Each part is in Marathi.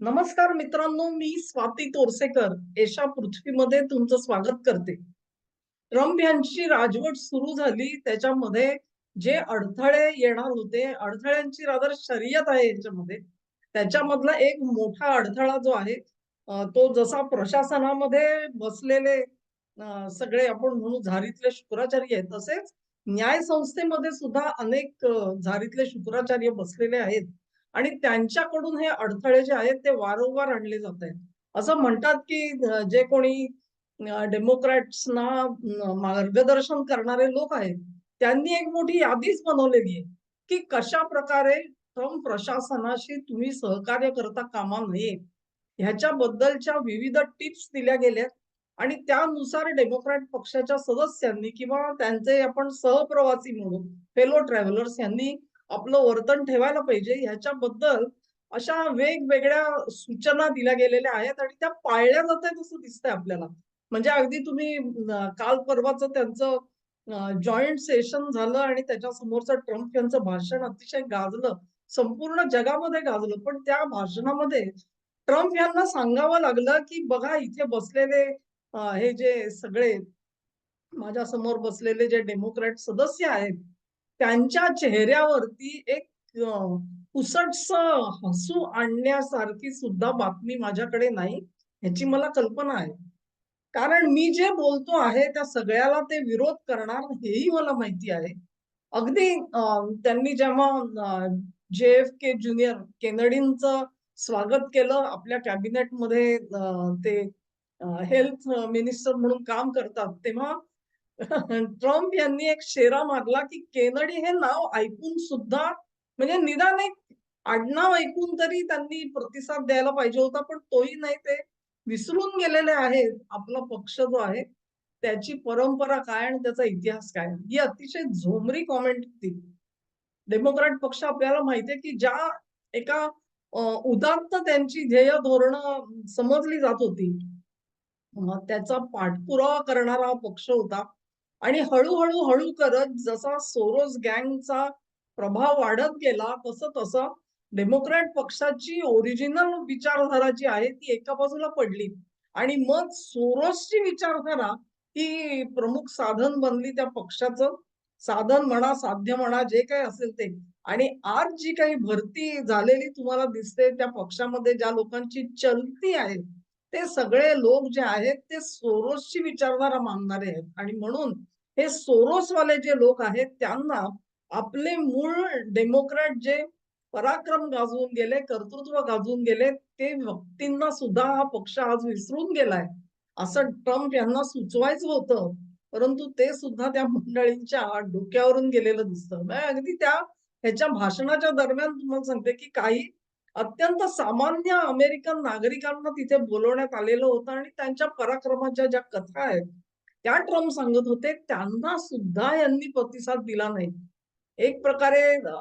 नमस्कार मित्रांनो मी स्वाती तोरसेकर. एशा पृथ्वीमध्ये तुमचं स्वागत करते. ट्रम्प यांची राजवट सुरू झाली. त्याच्यामध्ये जे अडथळे येणार होते अडथळ्यांची रादर शर्यत आहे याच्यामध्ये. त्याच्यामधला एक मोठा अडथळा जो आहे तो जसा प्रशासनामध्ये बसलेले सगळे आपण म्हणू झारीतले शुक्राचार्य आहेत तसेच न्याय संस्थेमध्ये सुद्धा अनेक झारीतले शुक्राचार्य बसलेले आहेत. आणि त्यांच्याकडून हे अडथळे जे आहेत ते वारंवार आणले जात आहेत. असं म्हणतात की जे कोणी डेमोक्रॅट्सना मार्गदर्शन करणारे लोक आहेत त्यांनी एक मोठी यादीच बनवलेली आहे की कशा प्रकारे ट्रम्प प्रशासनाशी तुम्ही सहकार्य करता कामा नये. ह्याच्याबद्दलच्या विविध टिप्स दिल्या गेल्यात आणि त्यानुसार डेमोक्रॅट पक्षाच्या सदस्यांनी किंवा त्यांचे आपण सहप्रवासी म्हणून फेलो ट्रॅव्हलर्स यांनी आपलं वर्तन ठेवायला पाहिजे. ह्याच्याबद्दल अशा वेगवेगळ्या सूचना दिल्या गेलेल्या आहेत आणि त्या पाळल्या जात आहेत असं दिसतंय आपल्याला. म्हणजे अगदी तुम्ही काल परवाचं त्यांचं जॉईंट सेशन झालं आणि त्याच्या समोरचं ट्रम्प यांचं भाषण अतिशय गाजलं. संपूर्ण जगामध्ये गाजलं. पण त्या भाषणामध्ये ट्रम्प यांना सांगावं लागलं की बघा इथे बसलेले हे जे सगळे माझ्यासमोर बसलेले जे डेमोक्रॅट सदस्य आहेत त्यांच्या चेहऱ्यावरती एक पुसटस हसू आणण्यासारखी सुद्धा बातमी माझ्याकडे नाही ह्याची मला कल्पना आहे. कारण मी जे बोलतो आहे त्या सगळ्याला ते विरोध करणार हेही मला माहिती आहे. अगदी त्यांनी जेव्हा जे एफ के ज्युनियर केनडींचं स्वागत केलं आपल्या कॅबिनेटमध्ये ते हेल्थ मिनिस्टर म्हणून काम करतात तेव्हा ट्रम्प यांनी एक शेरा मारला की केनडी हे नाव ऐकून सुद्धा म्हणजे निदान एक आडनाव ऐकून तरी त्यांनी प्रतिसाद द्यायला पाहिजे होता पण तोही नाही ते विसरून गेलेले आहेत. आपला पक्ष जो आहे त्याची परंपरा काय आणि त्याचा इतिहास काय? ही अतिशय झोमरी कॉमेंट होती डेमोक्रॅट पक्ष आपल्याला माहितीये की ज्या एका उदात्त त्यांची ध्येय धोरणं समजली जात होती त्याचा पाठपुरावा करणारा हा पक्ष होता. आणि हळूहळू हळू करत जसा सोरोस गँगचा प्रभाव वाढत गेला तसं तसं डेमोक्रॅट पक्षाची ओरिजिनल विचारधारा जी आहे ती एका बाजूला पडली. आणि मग सोरोसची विचारधारा ही प्रमुख साधन बनली त्या पक्षाचं. साधन म्हणा साध्य म्हणा जे काही असेल ते. आणि आज जी काही भरती झालेली तुम्हाला दिसते त्या पक्षामध्ये ज्या लोकांची चलती आहे ते सगळे लोक जे आहेत ते सोरोसची विचारधारा मानणारे आहेत. आणि म्हणून हे सोरोसवाले जे लोक आहेत त्यांना आपले मूळ डेमोक्रॅट जे पराक्रम गाजवून गेले कर्तृत्व गाजवून गेले ते व्यक्तींना सुद्धा हा पक्ष आज विसरून गेलाय. असं ट्रम्प यांना सुचवायचं होतं परंतु ते सुद्धा त्या मंडळींच्या डोक्यावरून गेलेलं दिसतं. अगदी त्या ह्याच्या भाषणाच्या दरम्यान तुम्हाला सांगते की काही अत्यंत सामान्य अमेरिकन नागरिकांना तिथे बोलवण्यात आलेलं होतं आणि त्यांच्या पराक्रमाच्या ज्या कथा आहेत त्या ट्रम्प सांगत होते त्यांना सुद्धा यांनी प्रतिसाद दिला नाही. एक प्रकारे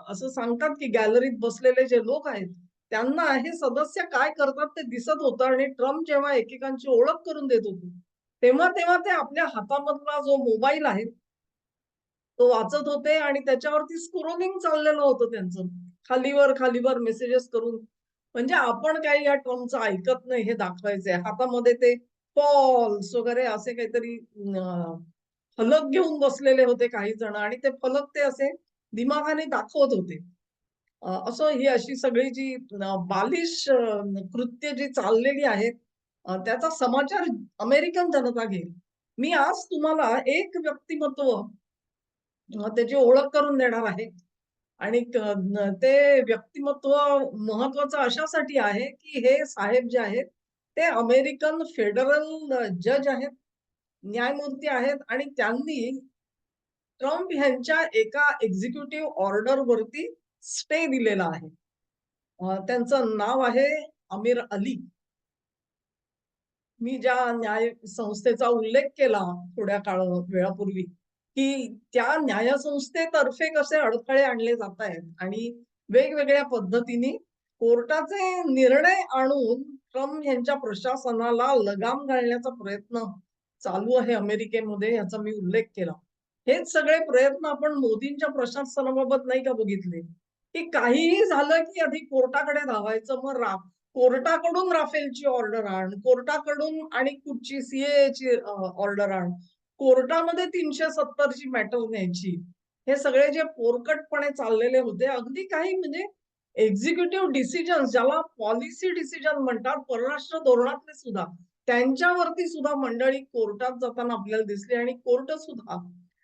असं सांगतात की गॅलरीत बसलेले जे लोक आहेत त्यांना हे सदस्य काय करतात ते दिसत होतं आणि ट्रम्प जेव्हा एकेकांची ओळख करून देत होते तेव्हा तेव्हा ते आपल्या हातामधला जो मोबाईल आहे तो वाचत होते आणि त्याच्यावरती स्क्रोलिंग चाललेलं होतं त्यांचं. खालीवर खालीवर मेसेजेस करून. म्हणजे आपण काही या ट्रम्पचं ऐकत नाही हे दाखवायचंय. हातामध्ये ते फॉल्स वगैरे असे काहीतरी फलक घेऊन बसलेले होते काही जण आणि ते फलक ते असे दिमागाने दाखवत होते. असं ही अशी सगळी जी बालिश कृत्य जी चाललेली आहेत त्याचा समाचार अमेरिकन जनता घेईल. मी आज तुम्हाला एक व्यक्तिमत्व त्याची ओळख करून देणार आहे. आणि ते व्यक्तिमत्व महत्वाचं अशासाठी आहे की हे साहेब जे आहेत ते अमेरिकन फेडरल जज आहेत न्यायमूर्ती आहेत आणि त्यांनी ट्रम्प यांच्या एका एक्झिक्युटिव्ह ऑर्डर वरती स्टे दिलेला आहे. त्यांचं नाव आहे अमीर अली. मी ज्या न्याय संस्थेचा उल्लेख केला थोड्या काळ वेळापूर्वी की त्या न्यायसंस्थेतर्फे कसे अडथळे आणले जात आहेत आणि वेगवेगळ्या पद्धतीने कोर्टाचे निर्णय आणून ट्रम्प यांच्या प्रशासनाला लगाम घालण्याचा प्रयत्न चालू आहे अमेरिकेमध्ये याचा मी उल्लेख केला. हेच सगळे प्रयत्न आपण मोदींच्या प्रशासनाबाबत नाही का बघितले? की काहीही झालं की आधी कोर्टाकडे धावायचं मग रा कोर्टाकडून राफेलची ऑर्डर आण कोर्टाकडून आणि कुठची सीएची ऑर्डर आण. कोर्टामध्ये तीनशे सत्तरची मॅटर न्यायची. हे सगळे जे पोरकटपणे चाललेले होते अगदी काही म्हणजे एक्झिक्युटिव्ह डिसिजन ज्याला पॉलिसी डिसिजन म्हणतात परराष्ट्र धोरणातले सुद्धा. त्यांच्यावरती सुद्धा मंडळी कोर्टात जाताना आपल्याला दिसली आणि कोर्ट सुद्धा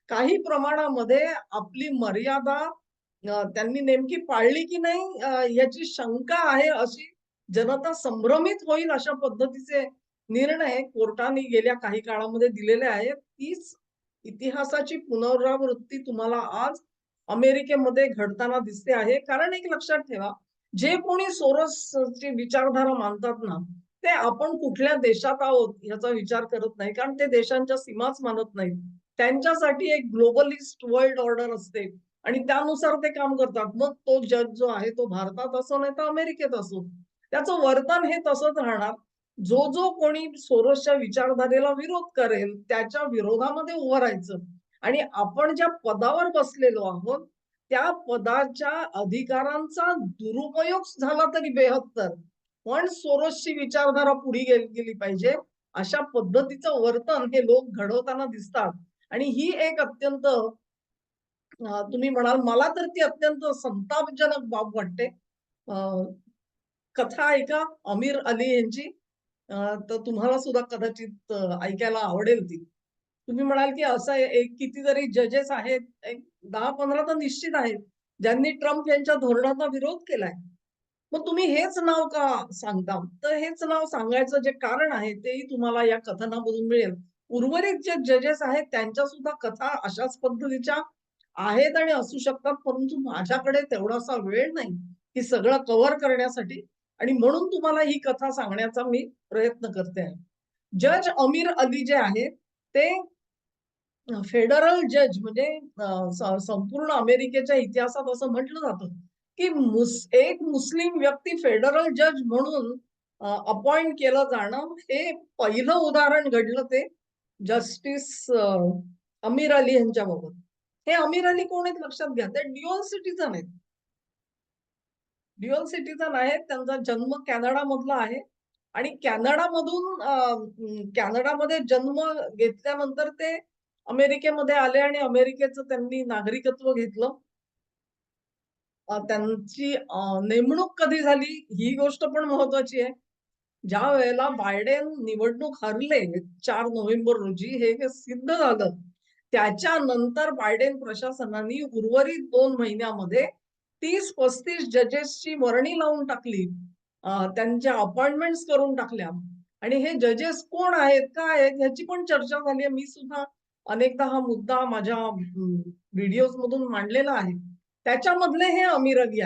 काही प्रमाणामध्ये आपली मर्यादा त्यांनी नेमकी पाळली की नाही याची शंका आहे अशी जनता संभ्रमित होईल अशा पद्धतीचे निर्णय कोर्टाने गेल्या काही काळामध्ये दिलेले आहेत. तीच इतिहासाची पुनरावृत्ती तुम्हाला आज अमेरिकेमध्ये घडताना दिसते आहे. कारण एक लक्षात ठेवा जे कोणी सोरसची विचारधारा मानतात ना ते आपण कुठल्या देशात आहोत याचा विचार करत नाही. कारण ते देशांच्या सीमाच मानत नाहीत. त्यांच्यासाठी एक ग्लोबलिस्ट वर्ल्ड ऑर्डर असते. आणि त्यानुसार ते काम करतात. मग तो जज जो आहे तो भारतात असो नाही तर अमेरिकेत असो. त्याचं वर्तन हे तसंच राहणार. जो जो कोणी सोरसच्या विचारधारेला विरोध करेल त्याच्या विरोधामध्ये उभं राहायचं. आणि आपण ज्या पदावर बसलेलो आहोत त्या पदाच्या अधिकारांचा दुरुपयोग झाला तरी बेहत्तर. पण सोरसची विचारधारा पुढे गेली गेली पाहिजे. अशा पद्धतीचं वर्तन हे लोक घडवताना दिसतात. आणि ही एक अत्यंत तुम्ही म्हणाल मला तर ती अत्यंत संतापजनक बाब वाटते. अं, कथा ऐका अमीर अली यांची. तर तुम्हाला सुद्धा कदाचित ऐकायला आवडेल ती. तुम्ही म्हणाल की असं एक कितीतरी जजेस आहेत एक दहा पंधरा तर निश्चित आहेत ज्यांनी ट्रम्प यांच्या धोरणाचा विरोध केलाय. मग तुम्ही हेच नाव का सांगता? तर हेच नाव सांगायचं जे कारण आहे तेही तुम्हाला या कथनामधून मिळेल. उर्वरित जे जजेस आहेत त्यांच्या सुद्धा कथा अशाच पद्धतीच्या आहेत आणि असू शकतात परंतु माझ्याकडे तेवढासा वेळ नाही. की सगळं कव्हर करण्यासाठी आणि म्हणून तुम्हाला ही कथा सांगण्याचा मी प्रयत्न करते आहे. जज अमीर अली जे आहेत ते फेडरल जज म्हणजे संपूर्ण अमेरिकेच्या इतिहासात असं म्हटलं जातं की मुस एक मुस्लिम व्यक्ती फेडरल जज म्हणून अपॉइंट केलं जाणं हे पहिलं उदाहरण घडलं ते जस्टिस अमीर अली यांच्या बाबत हे अमीर अली कोण आहेत लक्षात घ्या ते ड्युअल सिटीजन आहेत. ड्युअल सिटीजन आहेत त्यांचा जन्म कॅनडा मधला आहे आणि कॅनडामधून कॅनडामध्ये जन्म घेतल्यानंतर ते अमेरिकेमध्ये आले आणि अमेरिकेचं त्यांनी नागरिकत्व घेतलं. त्यांची नेमणूक कधी झाली ही गोष्ट पण महत्वाची आहे. ज्या वेळेला बायडेन निवडणूक हरले चार नोव्हेंबर रोजी हे सिद्ध झालं त्याच्यानंतर बायडेन प्रशासनाने उर्वरित दोन महिन्यामध्ये तीस पस्तीस जजेसची वर्णी लावून टाकली. त्यांच्या अपॉइंटमेंट करून टाकल्या. आणि हे जजेस कोण आहेत काय आहेत ह्याची पण चर्चा झाली आहे. मी सुद्धा अनेकदा हा मुद्दा माझ्या व्हिडिओज मधून मांडलेला आहे. त्याच्यामधले हे अमीर अली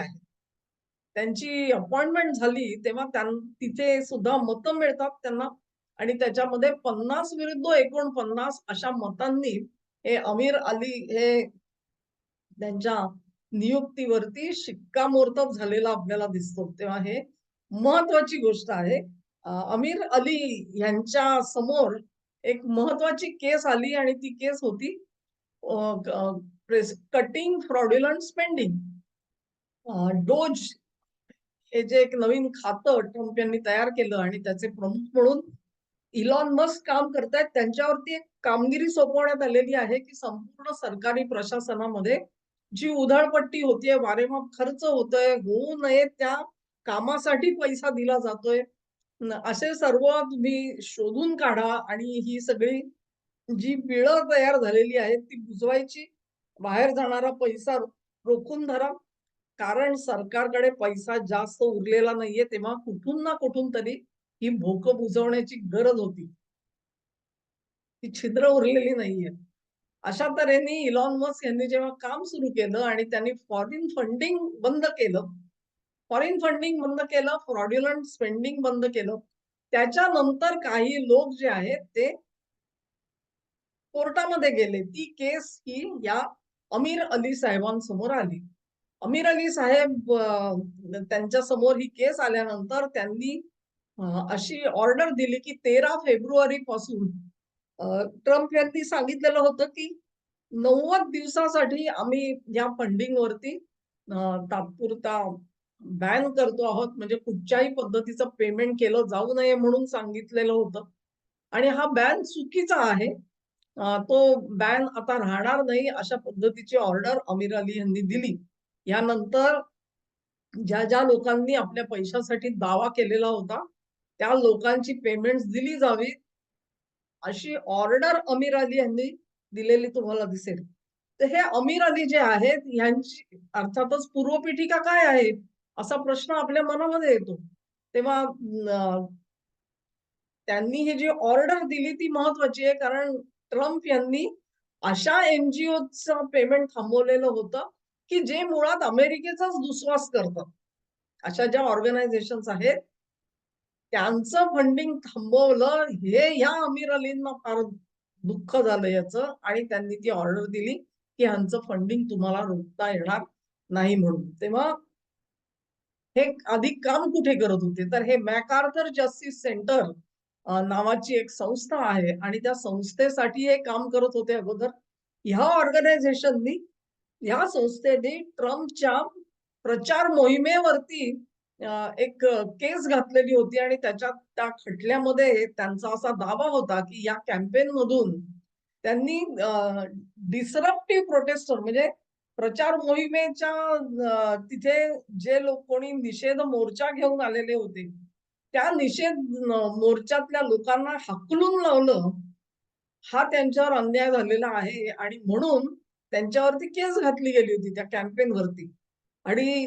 त्यांची अपॉइंटमेंट झाली तेव्हा तिथे सुद्धा मतं मिळतात त्यांना. आणि त्याच्यामध्ये पन्नास विरुद्ध एकोणपन्नास अशा मतांनी हे अमीर अली हे त्यांच्या नियुक्तीवरती शिक्कामोर्तब झालेला आपल्याला दिसतो. तेव्हा हे महत्वाची गोष्ट आहे. अमीर अली यांच्या समोर एक महत्वाची केस आली आणि ती केस होती कटिंग फ्रॉड्युलंट स्पेंडिंग डोज. हे जे एक नवीन खातं ट्रम्प यांनी तयार केलं आणि त्याचे प्रमुख म्हणून इलॉन मस्क काम करतायत त्यांच्यावरती एक कामगिरी सोपवण्यात आलेली आहे की संपूर्ण सरकारी प्रशासनामध्ये जी उधळपट्टी होतीये वारेमाप खर्च होतोय होऊ नये त्या कामासाठी पैसा दिला जातोय. असे सर्व तुम्ही शोधून काढा आणि ही सगळी जी पिळं तयार झालेली आहेत ती बुजवायची. बाहेर जाणारा पैसा रोखून धरा. कारण सरकारकडे पैसा जास्त उरलेला नाहीये तेव्हा कुठून ना कुठून तरी ही भोक बुजवण्याची गरज होती. ती छिद्र उरलेली नाहीये. अशा तऱ्हेने इलॉन मस्क यांनी जेव्हा काम सुरू केलं आणि त्यांनी फॉरेन फंडिंग बंद केलं फॉरेन फंडिंग बंद केलं फ्रॉड्युलंट स्पेंडिंग बंद केलं. त्याच्यानंतर काही लोक जे आहेत ते कोर्टामध्ये गेले. ती केस ही या अमीर अली साहेबांसमोर आली. अमीर अली साहेब त्यांच्यासमोर ही केस आल्यानंतर त्यांनी अशी ऑर्डर दिली की तेरा फेब्रुवारी पासून ट्रम्प यांनी सांगितलेलं होतं की नव्वद दिवसासाठी आम्ही या फंडिंगवरती तात्पुरता बॅन करतो आहोत म्हणजे कुठच्याही पद्धतीचं पेमेंट केलं जाऊ नये म्हणून सांगितलेलं होतं. आणि हा बॅन चुकीचा आहे. तो बॅन आता राहणार नाही अशा पद्धतीची ऑर्डर अमीर अली यांनी दिली. यानंतर ज्या ज्या लोकांनी आपल्या पैशासाठी दावा केलेला होता त्या लोकांची पेमेंट दिली जावी अशी ऑर्डर अमीर अली यांनी दिलेली तुम्हाला दिसेल. तर हे अमीर अली जे आहेत यांची अर्थातच पूर्वपीठिका काय आहे? असा प्रश्न आपल्या मनामध्ये येतो. तेव्हा त्यांनी ही जी ऑर्डर दिली ती महत्वाची आहे. कारण ट्रम्प यांनी अशा एनजीओचं पेमेंट थांबवलेलं होतं की जे मुळात अमेरिकेचाच दुस्वास करतात अशा ज्या ऑर्गनायझेशन आहेत त्यांचं फंडिंग थांबवलं हे या अमीर अलींना फार दुःख झालं याचं आणि त्यांनी ती ऑर्डर दिली की ह्यांचं फंडिंग तुम्हाला रोखता येणार नाही म्हणून. तेव्हा हे आधी काम कुठे करत होते? तर हे मॅकार्थर जस्टिस सेंटर नावाची एक संस्था आहे आणि त्या संस्थेसाठी हे काम करत होते अगोदर. ह्या ऑर्गनायझेशननी ह्या संस्थेने ट्रम्पच्या प्रचार मोहिमेवरती एक केस घातलेली होती आणि त्याच्यात त्या खटल्यामध्ये त्यांचा असा दावा होता की या कॅम्पेन मधून त्यांनी डिसरप्टिव्ह प्रोटेस्टर म्हणजे प्रचार मोहिमेच्या तिथे जे लोक कोणी निषेध मोर्चा घेऊन आलेले होते त्या निषेध मोर्चातल्या लोकांना हकलून लावलं हा त्यांच्यावर अन्याय झालेला आहे. आणि म्हणून त्यांच्यावरती केस घातली गेली होती त्या कॅम्पेन वरती. आणि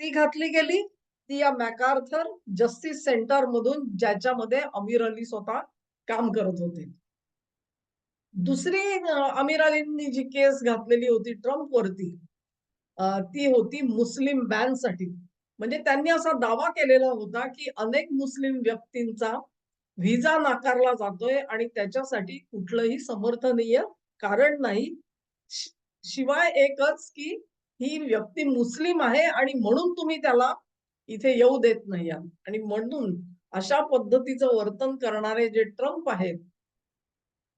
ती घातली गेली ती या मॅकार्थर जस्टिस सेंटर मधून ज्याच्यामध्ये अमीर अली स्वतः काम करत होते. दुसरी अमिरालींनी अमीर अलींनी जी केस घातलेली होती ट्रम्प वरती ती होती मुस्लिम बॅनसाठी म्हणजे त्यांनी असा दावा केलेला होता की अनेक मुस्लिम व्यक्तींचा व्हिसा नाकारला जातोय आणि त्याच्यासाठी कुठलंही समर्थनीय कारण नाही. शिवाय एकच की ही व्यक्ती मुस्लिम आहे आणि म्हणून तुम्ही त्याला इथे येऊ देत नाही आणि म्हणून अशा पद्धतीचं वर्तन करणारे जे ट्रम्प आहेत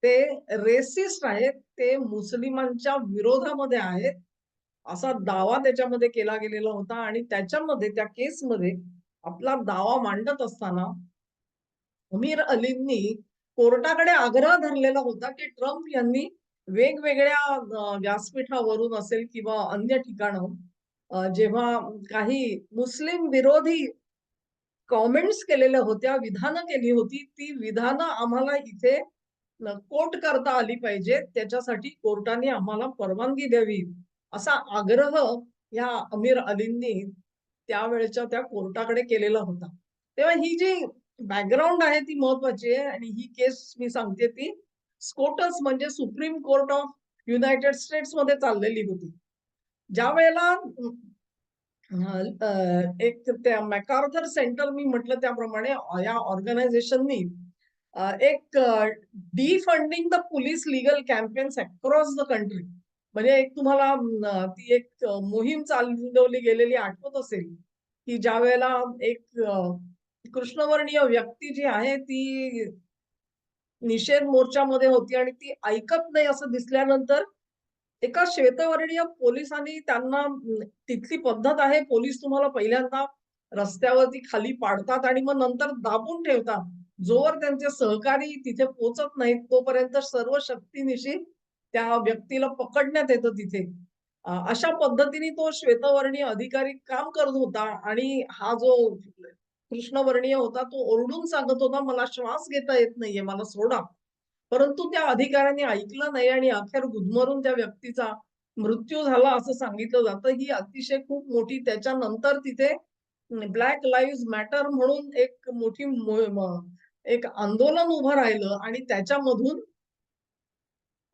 ते रेसिस्ट आहेत ते मुस्लिमांच्या विरोधामध्ये आहेत. असा दावा त्याच्यामध्ये केला गेलेला होता आणि त्याच्यामध्ये त्या केसमध्ये आपला दावा मांडत असताना अमीर अलींनी कोर्टाकडे आग्रह धरलेला होता की ट्रम्प यांनी वेगवेगळ्या व्यासपीठावरून असेल किंवा अन्य ठिकाण जेव्हा काही मुस्लिम विरोधी कॉमेंट्स केलेल्या होत्या विधानं केली होती ती विधानं आम्हाला इथे कोट करता आली पाहिजे त्याच्यासाठी कोर्टाने आम्हाला परवानगी द्यावी असा आग्रह या अमीर अलींनी त्यावेळेच्या त्या कोर्टाकडे केलेला होता. तेव्हा ही जी बॅकग्राऊंड आहे ती महत्वाची आहे आणि ही केस मी सांगते ती स्कोटस म्हणजे सुप्रीम कोर्ट ऑफ युनायटेड स्टेट्समध्ये चाललेली होती. ज्या वेळेला एक त्या मॅकार्थर सेंटर मी म्हटलं त्याप्रमाणे या ऑर्गनायझेशननी एक defunding the police legal campaigns across the country म्हणजे एक तुम्हाला ती एक मोहीम चालवली गेलेली आठवत असेल की ज्या वेळेला एक कृष्णवर्णीय व्यक्ती जी आहे ती निषेध मोर्चामध्ये होती आणि ती ऐकत नाही असं दिसल्यानंतर एका श्वेतवर्णीय पोलिसांनी त्यांना तिथली पद्धत आहे. पोलीस तुम्हाला पहिल्यांदा रस्त्यावरती खाली पाडतात आणि मग नंतर दाबून ठेवतात. जोवर त्यांचे सहकारी तिथे पोचत नाहीत तोपर्यंत सर्व शक्तीनिशी त्या व्यक्तीला पकडण्यात येतं तिथे. अशा पद्धतीने तो श्वेतवर्णीय अधिकारी काम करत होता आणि हा जो कृष्णवर्णीय होता तो ओरडून सांगत होता मला श्वास घेता येत नाहीये मला सोडा. परंतु त्या अधिकाऱ्यांनी ऐकलं नाही आणि अखेर गुदमरून त्या व्यक्तीचा मृत्यू झाला असं सांगितलं जातं. ही अतिशय खूप मोठी त्याच्यानंतर तिथे ब्लॅक लाईव्ह मॅटर म्हणून एक मोठी मो- एक आंदोलन उभं राहिलं आणि त्याच्यामधून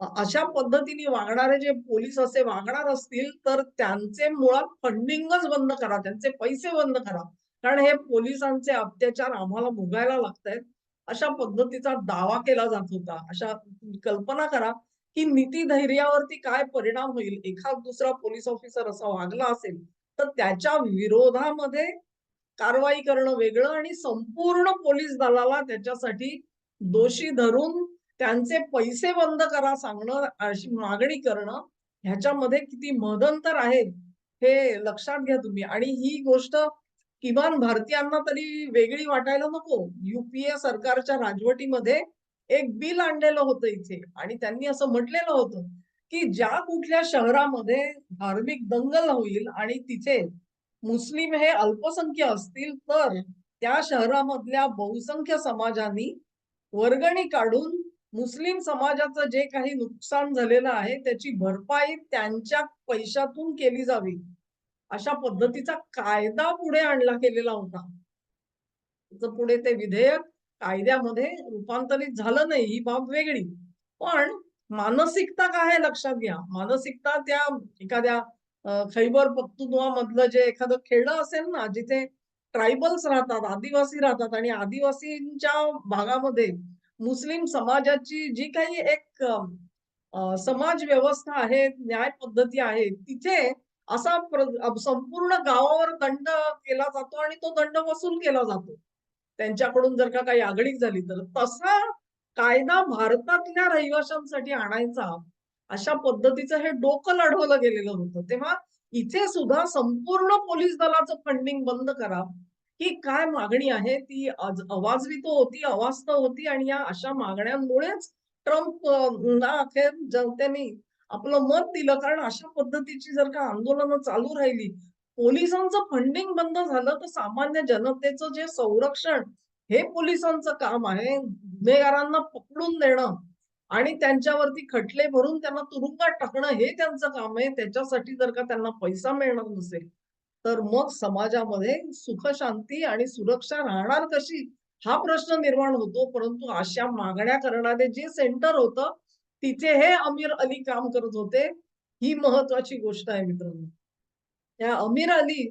अशा पद्धतीने वागणारे जे पोलीस असे वागणार असतील तर त्यांचे मुळात फंडिंगच बंद करा त्यांचे पैसे बंद करा. कारण हे पोलिसांचे अत्याचार आम्हाला भोगायला लागतायत. अशा पद्धतीचा दावा केला जात होता. अशा कल्पना करा की नीती धैर्यावरती काय परिणाम होईल. एखाद दुसरा पोलीस ऑफिसर असा वागला असेल तर त्याच्या विरोधामध्ये कारवाई करणं वेगळं आणि संपूर्ण पोलीस दलाला त्याच्यासाठी दोषी धरून त्यांचे पैसे बंद करा सांगणं अशी मागणी करणं ह्याच्यामध्ये किती मदंतर आहे हे लक्षात घ्या तुम्ही. आणि ही गोष्ट किमान भारतीयांना तरी वेगळी वाटायला नको. युपीए सरकारच्या राजवटीमध्ये एक बिल आणलेलं होतं इथे. आणि त्यांनी असं म्हटलेलं होतं की ज्या कुठल्या शहरामध्ये धार्मिक दंगल होईल आणि तिथे मुस्लिम हे अल्पसंख्य असतील तर त्या शहरामधल्या बहुसंख्य समाजांनी वर्गणी काढून मुस्लिम समाजाचं जे काही नुकसान झालेलं आहे त्याची भरपाई त्यांच्या पैशातून केली जावी. अशा पद्धतीचा कायदा पुढे आणला गेलेला होता. पुढे ते विधेयक कायद्यामध्ये रूपांतरित झालं नाही ही बाब वेगळी. पण मानसिकता काय लक्षात घ्या. मानसिकता त्या एखाद्या खैबर पख्तुनवा मधलं जे एखादं खेडं असेल ना जिथे ट्रायबल्स राहतात आदिवासी राहतात आणि आदिवासींच्या भागामध्ये मुस्लिम समाजाची जी काही एक समाज व्यवस्था आहे न्याय पद्धती आहे तिथे असा संपूर्ण गावावर दंड केला जातो आणि तो दंड वसूल केला जातो. त्यांच्याकडून जर का काही आगळीक झाली तर तसा कायदा भारतातल्या रहिवाशांसाठी आणायचा अशा पद्धतीचं हे डोकं लढवलं गेलेलं होतं. तेव्हा इथे सुद्धा संपूर्ण पोलीस दलाचं फंडिंग बंद करा. ही काय मागणी आहे? ती अवाजवी तो होती अवास्तव होती आणि या अशा मागण्यांमुळेच ट्रम्प ना अखेर जनतेने आपलं मत दिलं. कारण अशा पद्धतीची जर का आंदोलनं चालू राहिली पोलिसांचं फंडिंग बंद झालं तर सामान्य जनतेचं जे संरक्षण हे पोलिसांचं काम आहे गुन्हेगारांना पकडून देणं आणि त्यांच्यावरती खटले भरून त्यांना तुरुंगात टाकणं हे त्यांचं काम आहे. त्याच्यासाठी जर का त्यांना पैसा मिळणार नसेल तर मग समाजामध्ये सुख शांती आणि सुरक्षा राहणार कशी? हा प्रश्न निर्माण होतो. परंतु अशा मागण्या करणारे जे सेंटर होतं तिथे हे अमीर अली काम करत होते. ही महत्वाची गोष्ट आहे मित्रांनो. या अमीर अली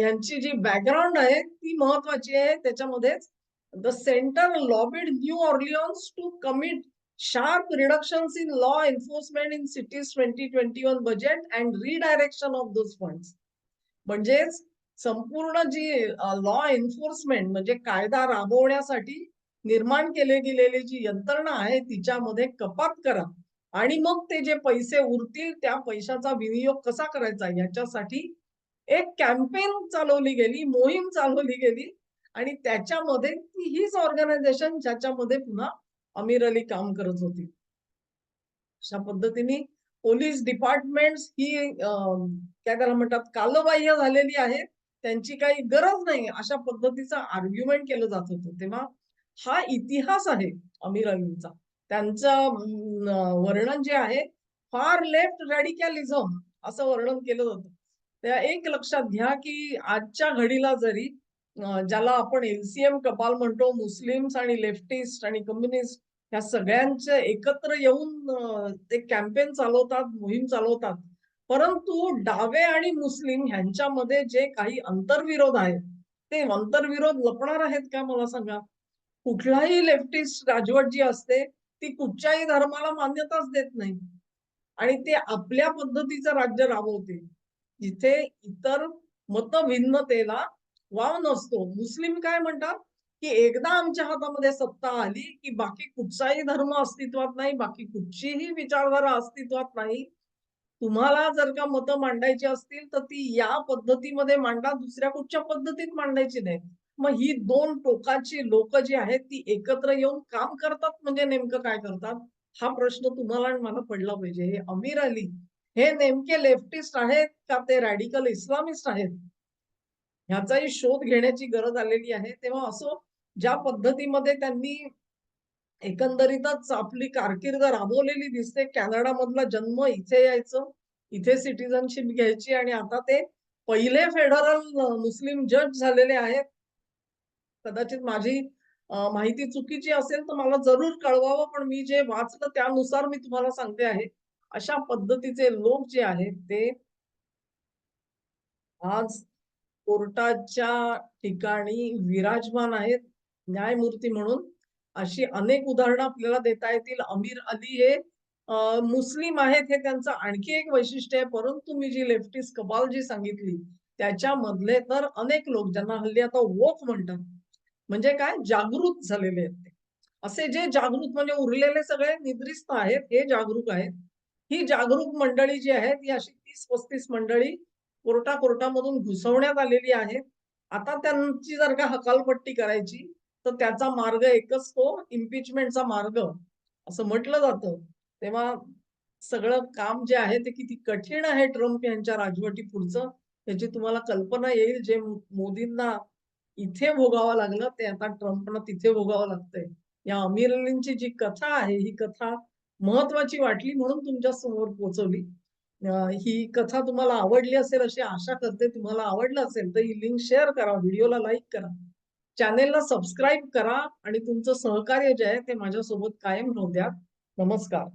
यांची जी बॅकग्राऊंड आहे ती महत्वाची आहे. त्याच्यामध्येच the centre lobbied New Orleans to commit sharp reductions in law enforcement in cities 2021 budget and redirection of those funds. म्हणजेच संपूर्ण जी लॉ एन्फोर्समेंट म्हणजे कायदा राबवण्यासाठी निर्माण केले गेलेली जी यंत्रणा आहे तिच्यामध्ये कपात करा. आणि मग ते जे पैसे उरतील त्या पैशाचा विनियोग कसा करायचा? याच्यासाठी एक कॅम्पेन चालवली गेली मोहीम चालवली गेली. आणि त्याच्यामध्ये हीच ऑर्गनायझेशन ज्याच्यामध्ये पुन्हा अमीर अली काम करत होती. अशा पद्धतीने पोलीस डिपार्टमेंट ही काय त्याला म्हणतात कालबाह्य झालेली आहे. त्यांची काही गरज नाही अशा पद्धतीचं आर्ग्युमेंट केलं जात होतं. तेव्हा हा इतिहास आहे अमीर अलींचा. त्यांचं वर्णन जे आहे फार लेफ्ट रॅडिकॅलिझम असं वर्णन केलं जातं. त्या एक लक्षात घ्या की आजच्या घडीला जरी ज्याला आपण एलसीएम कपाल म्हणतो मुस्लिम्स आणि लेफ्टिस्ट आणि कम्युनिस्ट ह्या सगळ्यांचे एकत्र येऊन ते कॅम्पेन चालवतात मोहीम चालवतात. परंतु डावे आणि मुस्लिम ह्यांच्यामध्ये जे काही अंतर्विरोध आहे ते अंतर्विरोध लपणार आहेत का मला सांगा? कुठलाही लेफ्टिस्ट राजवट जी असते ती कुठच्याही धर्माला मान्यताच देत नाही. आणि ते आपल्या पद्धतीचं राज्य राबवते. जिथे इतर मतभिन्नतेला वाव नसतो. मुस्लिम काय म्हणतात की एकदा आमच्या हातामध्ये सत्ता आली की बाकी कुठचाही धर्म अस्तित्वात नाही बाकी कुठचीही विचारधारा अस्तित्वात नाही. तुम्हाला जर का मतं मांडायची असतील तर ती या पद्धतीमध्ये मांडा दुसऱ्या कुठच्या पद्धतीत मांडायची नाही. मग ही दोन टोकाची लोक जी आहेत ती एकत्र येऊन काम करतात म्हणजे नेमकं काय करतात? हा प्रश्न तुम्हाला आणि मला पडला पाहिजे. हे अमीर अली हे नेमके लेफ्टिस्ट आहेत का ते रॅडिकल इस्लामिस्ट आहेत? ह्याचाही शोध घेण्याची गरज आलेली आहे. तेव्हा असो ज्या पद्धतीमध्ये त्यांनी एकंदरीतच आपली कारकीर्द राबवलेली दिसते कॅनडा मधला जन्म इथे यायचं इथे सिटीजनशिप घ्यायची आणि आता ते पहिले फेडरल मुस्लिम जज झालेले आहेत. कदाचित माझी माहिती चुकीची असेल तर मला जरूर कळवावं पण मी जे वाचलं त्यानुसार मी तुम्हाला सांगते आहे. अशा पद्धतीचे लोक जे आहेत ते आज कोर्टाच्या ठिकाणी विराजमान आहेत न्यायमूर्ती म्हणून. अशी अनेक उदाहरणं आपल्याला देता येतील. अमीर अली हे मुस्लिम आहेत हे त्यांचं आणखी एक वैशिष्ट्य आहे. परंतु मी जी लेफ्टिस्ट कबाल जी सांगितली त्याच्यामधले तर अनेक लोक ज्यांना हल्ली आता वोक म्हणतात म्हणजे काय? जागृत झालेले आहेत ते. असे जे जागृत म्हणजे उरलेले सगळे निद्रिस्त आहेत हे जागरूक आहेत. ही जागरूक मंडळी जी आहेत ही अशी तीस पस्तीस मंडळी कोर्टा कोर्टामधून घुसवण्यात आलेली आहेत आता त्यांची जर का हकालपट्टी करायची तर त्याचा मार्ग एकच तो इम्पिचमेंटचा मार्ग. असं म्हटलं जातं. तेव्हा सगळं काम जे आहे ते किती कठीण आहे ट्रम्प यांच्या राजवटी पुढचं त्याची तुम्हाला कल्पना येईल. जे मोदींना इथे भोगावं लागलं ते आता ट्रम्पना तिथे भोगावं लागतंय. या अमीर अलींची जी कथा आहे ही कथा महत्वाची वाटली म्हणून तुमच्यासमोर पोहोचवली. ही कथा तुम्हाला आवडली असेल अशी आशा करते. तुम्हाला आवडलं असेल तर ही लिंक शेअर करा व्हिडिओला लाईक करा. चॅनेलला सबस्क्राईब करा आणि तुमचं सहकार्य जे आहे ते माझ्यासोबत कायम राहू द्या. नमस्कार.